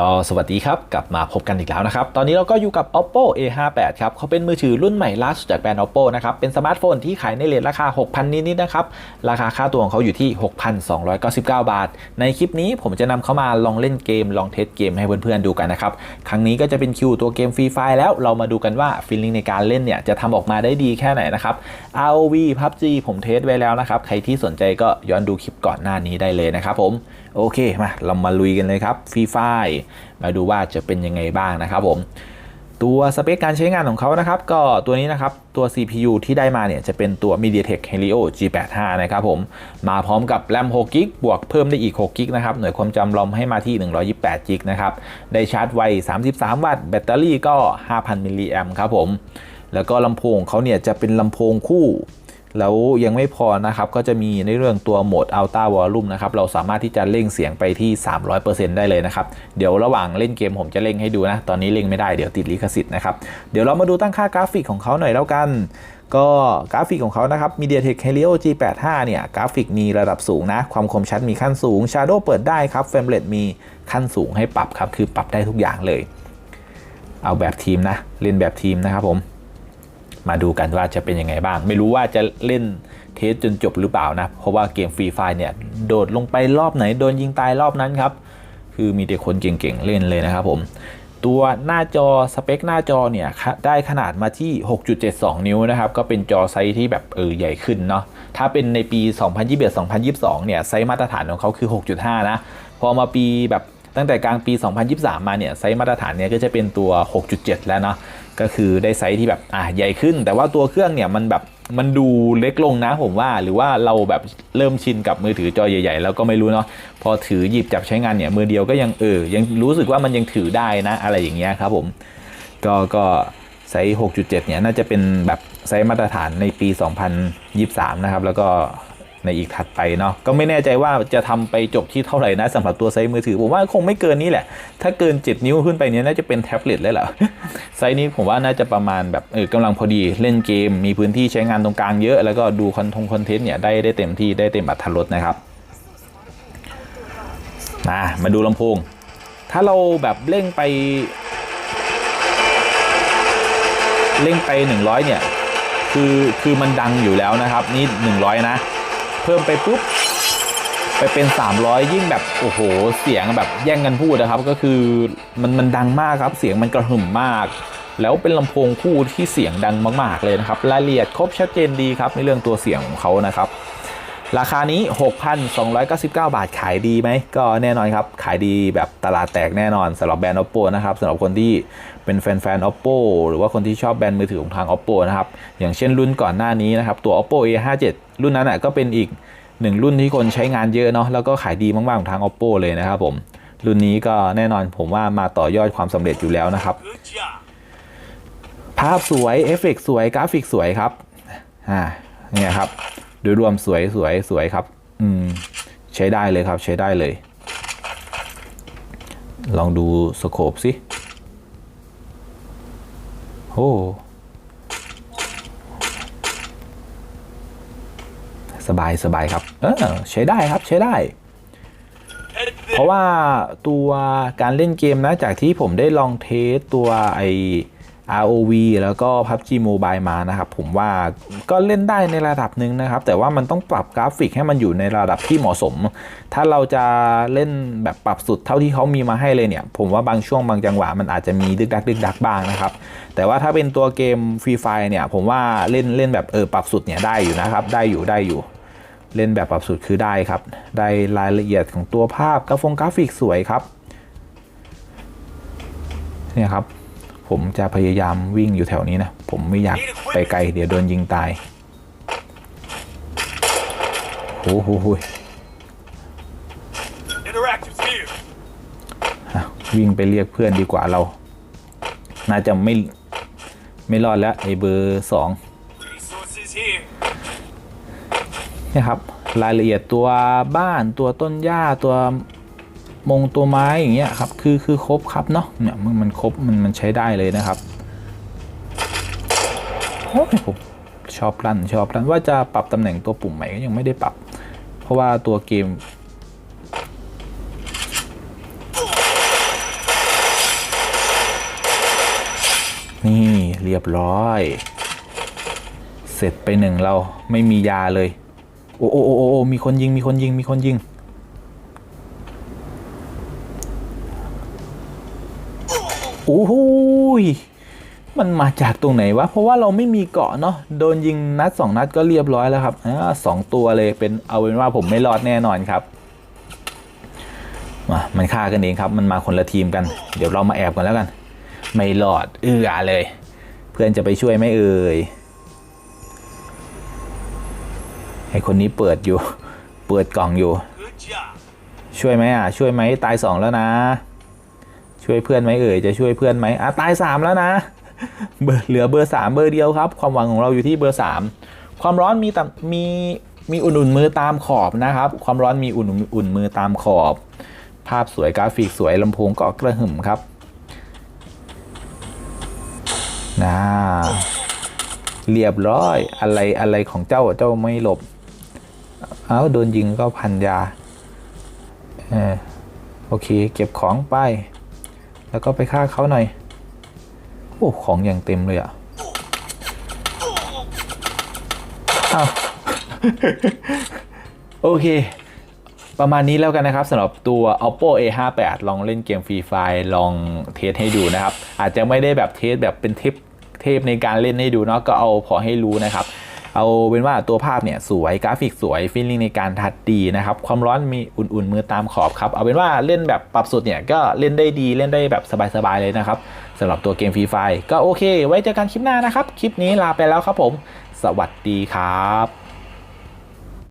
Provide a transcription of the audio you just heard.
ก็สวัสดีครับ กลับมาพบกันอีกแล้วนะครับ ตอนนี้เราก็อยู่กับ oppo a58 ครับเขาเป็นมือถือรุ่นใหม่ล่าสุดจากแบรนด์ oppo นะครับ เป็นสมาร์ทโฟนที่ขายในเลทราคา 6,000 นิดๆนะครับ ราคาค่าตัวของเขาอยู่ที่ 6,299 บาท ในคลิปนี้ผมจะนำเข้ามาลองเล่นเกม ลองเทสเกมให้เพื่อนๆดูกันนะครับ ครั้งนี้ก็จะเป็นคิวตัวเกมฟรีไฟแล้วเรามาดูกันว่าฟีลลิ่งในการเล่นเนี่ยจะทำออกมาได้ดีแค่ไหนนะครับ ROV PUBG ผมเทสไว้แล้วนะครับใครที่สนใจก็ย้อนดูคลิปก่อนหน้านี้ได้เลยนะครับผมโอเคมาเรามาลุยกันเลยครับฟรีไฟมาดูว่าจะเป็นยังไงบ้างนะครับผมตัวสเปคการใช้งานของเขานะครับ ก็ตัวนี้นะครับ ตัว CPU ที่ได้มาเนี่ย จะเป็นตัว MediaTek Helio G85 นะครับผม มาพร้อมกับ RAM 6 g b บวกเพิ่มได้อีก 6 g b นะครับ หน่วยความจำรอมให้มาที่ 128 g b นะครับ ได้ชาร์จไว 33 วัตต์ แบตเตอรี่ก็ 5,000 มิลลิแอมครับผม แล้วก็ลำโพงเขาเนี่ย จะเป็นลำโพงคู่ แล้วยังไม่พอนะครับก็จะมีในเรื่องตัวโหมด Ultra Volume นะครับเราสามารถที่จะเร่งเสียงไปที่ 300%ได้เลยนะครับเดี๋ยวระหว่างเล่นเกมผมจะเร่งให้ดูนะ ตอนนี้เร่งไม่ได้เดี๋ยวติดลิขสิทธิ์นะครับเดี๋ยวเรามาดูตั้งค่ากราฟิกของเขาหน่อยแล้วกันก็กราฟิกของเขานะครับ MediaTek Helio G85 เนี่ย กราฟิกมีระดับสูงนะ ความคมชัดมีขั้นสูง Shadow เปิดได้ครับ Frame Rate มีขั้นสูงให้ปรับครับ คือปรับได้ทุกอย่างเลย เอาแบบทีมนะ เล่นแบบทีมนะครับผม มาดูกันว่าจะเป็นยังไงบ้าง ไม่รู้ว่าจะเล่นเทสจนจบหรือเปล่านะ เพราะว่าเกมฟรีไฟเนี่ยโดดลงไปรอบไหนโดนยิงตายรอบนั้นครับ คือมีแต่คนเก่งๆเล่นเลยนะครับผมตัวหน้าจอสเปคหน้าจอเนี่ยได้ขนาดมาที่ 6.72 นิ้วนะครับ ก็เป็นจอไซส์ที่แบบเออใหญ่ขึ้นเนาะถ้าเป็นในปี 2021-2022 เนี่ยไซส์มาตรฐานของเขาคือ 6.5 นะ พอมาปีแบบ ตั้งแต่กลางปี 2023 มาเนี่ยไซส์มาตรฐานเนี่ยก็จะเป็นตัว 6.7 แล้วเนาะก็คือได้ไซส์ที่แบบอะใหญ่ขึ้น แต่ว่าตัวเครื่องเนี่ยมันแบบมันดูเล็กลงนะผมว่าหรือว่าเราแบบเริ่มชินกับมือถือจอใหญ่ ๆ แล้วก็ไม่รู้เนาะพอถือหยิบจับใช้งานเนี่ยมือเดียวก็ยังเออยังรู้สึกว่ามันยังถือได้นะอะไรอย่างเงี้ยครับผมก็ก็ไซส์ 6.7 เนี่ยน่าจะเป็นแบบไซส์มาตรฐานในปี 2023 นะครับแล้วก็ ในอีกถัดไปเนาะก็ไม่แน่ใจว่าจะทำไปจบที่เท่าไหร่นะสำหรับตัวไซส์มือถือผมว่าคงไม่เกินนี้แหละ ถ้าเกิน 7 นิ้วขึ้นไปเนี่ยน่าจะเป็นแท็บเล็ตเลยเหรอไซส์นี้ผมว่าน่าจะประมาณแบบเออกำลังพอดีเล่นเกม มีพื้นที่ใช้งานตรงกลางเยอะแล้วก็ดูคอนทงคอนเทนต์เนี่ยได้ได้เต็มที่ได้เต็มอัตรรสนะครับมามาดูลำโพง ถ้าเราแบบเร่งไป เร่งไป 100 เนี่ย คือ คือมันดังอยู่แล้วนะครับ นี่ 100 นะ เพิ่มไปปุ๊บไปเป็น 300 ยิ่งแบบโอ้โหเสียงแบบแย่งกันพูดนะครับ ก็คือมันมันดังมากครับเสียงมันกระหึ่มมาก แล้วเป็นลำโพงคู่ที่เสียงดังมาก ๆ เลยนะครับรายละเอียดครบชัดเจนดีครับในเรื่องตัวเสียงของเขานะครับ ราคานี้ 6,299 บาทขายดีไหม ก็แน่นอนครับ ขายดีแบบตลาดแตกแน่นอนสำหรับแบรนด์ oppo นะครับสำหรับคนที่เป็นแฟนๆ oppo หรือว่าคนที่ชอบแบรนด์มือถือของทาง oppo นะครับ อย่างเช่นรุ่นก่อนหน้านี้นะครับ ตัว oppo a57 รุ่นนั้นอะก็เป็นอีกหนึ่งรุ่นที่คนใช้งานเยอะเนาะแล้วก็ขายดีมากๆของทาง oppo เลยนะครับผมรุ่นนี้ก็แน่นอนผมว่ามาต่อยอดความสำเร็จอยู่แล้วนะครับภาพสวยเอฟเฟกต์สวยกราฟิกสวยครับอ่าเนี่ยครับ โดยรวมสวยสวยสวยครับ อืม ใช้ได้เลยครับ ใช้ได้เลย ลองดูสโคปสิโอ้สบายสบายครับ เออ ใช้ได้ครับใช้ได้ เพราะว่าตัวการเล่นเกมนะ จากที่ผมได้ลองเทสตัวไอ ROV แล้วก็ PUBG Mobile มานะครับ ผมว่าก็เล่นได้ในระดับหนึ่งนะครับ แต่ว่ามันต้องปรับกราฟิกให้มันอยู่ในระดับที่เหมาะสม ถ้าเราจะเล่นแบบปรับสุดเท่าที่เขามีมาให้เลยเนี่ย ผมว่าบางช่วงบางจังหวะมันอาจจะมีดึกดักดึกดักบ้างนะครับ แต่ว่าถ้าเป็นตัวเกมฟรีไฟเนี่ยผมว่าเล่นเล่นแบบเออปรับสุดเนี่ยได้อยู่นะครับ ได้อยู่ได้อยู่เล่นแบบปรับสุดคือได้ครับ ได้รายละเอียดของตัวภาพกราฟงกราฟิกสวยครับ เนี่ยครับ ผมจะพยายามวิ่งอยู่แถวนี้นะ ผมไม่อยากไปไกลเดี๋ยวโดนยิงตายโอ้โหโห Interactive's here. อะวิ่งไปเรียกเพื่อนดีกว่าเรา น่าจะไม่ ไม่รอดแล้วไอ้เบอร์สอง Resources here. เนี่ยครับ รายละเอียดตัวบ้านตัวต้นหญ้าตัว มงตัวไม้อย่างเงี้ยครับคือคือครบครับเนาะเนี่ยมันมันครบมันมันใช้ได้เลยนะครับโอ้ยผมชอบลั่นชอบลั่นว่าจะปรับตำแหน่งตัวปุ่มใหม่ก็ยังไม่ได้ปรับ เพราะว่าตัวเกมนี่เรียบร้อย เสร็จไปหนึ่งเราไม่มียาเลย โอ้โอ้โอ้โอ้มีคนยิงมีคนยิงมีคนยิง โอ้โหยมันมาจากตรงไหนวะ เพราะว่าเราไม่มีเกาะเนาะ โดนยิงนัดสองนัดก็เรียบร้อยแล้วครับอสองตัวเลยเป็นเอาเป็นว่าผมไม่รอดแน่นอนครับ มา มันฆ่ากันเองครับ มันมาคนละทีมกัน เดี๋ยวเรามาแอบกันแล้วกัน ไม่รอด เอื้อเลย เพื่อนจะไปช่วยไหมเอ่ย ไอคนนี้เปิดอยู่ เปิดกล่องอยู่ ช่วยไหมอะ ช่วยไหมตายสองแล้วนะ ช่วยเพื่อนไหมเอ่ยจะช่วยเพื่อนไหมอะตายสามแล้วนะเบอร์เหลือเบอร์สามเบอร์เดียวครับ ความหวังของเราอยู่ที่เบอร์สามความร้อนมีตามมีมีอุ่นๆมือตามขอบนะครับ ความร้อนมีอุ่นอุ่นมือตามขอบ ภาพสวยกราฟิกสวยลำโพงก็กระหึ่มครับนะเรียบร้อยอะไรอะไรของเจ้าเจ้าไม่หลบ เอ้าโดนยิงก็พันยา เออโอเค เก็บของไป แล้วก็ไปฆ่าเขาหน่อย โอ้ของอย่างเต็มเลยอะ่ะอ้าวโอเค ประมาณนี้แล้วกันนะครับสำหรับตัว oppo a 5 8 ลองเล่นเกมฟรีไฟลองเทสให้ดูนะครับ อาจจะไม่ได้แบบเทสแบบเป็นเทปเทปในการเล่นให้ดูเนาะก็เอาพอให้รู้นะครับ เอาเป็นว่าตัวภาพเนี่ยสวยกราฟิกสวยฟีลลิ่งในการทัดดีนะครับความร้อนมีอุ่นๆมือตามขอบครับเอาเป็นว่าเล่นแบบปรับสุดเนี่ยก็เล่นได้ดีเล่นได้แบบสบายๆเลยนะครับสำหรับตัวเกมฟรีไฟก็โอเค ไว้เจอกันคลิปหน้านะครับ คลิปนี้ลาไปแล้วครับผม สวัสดีครับ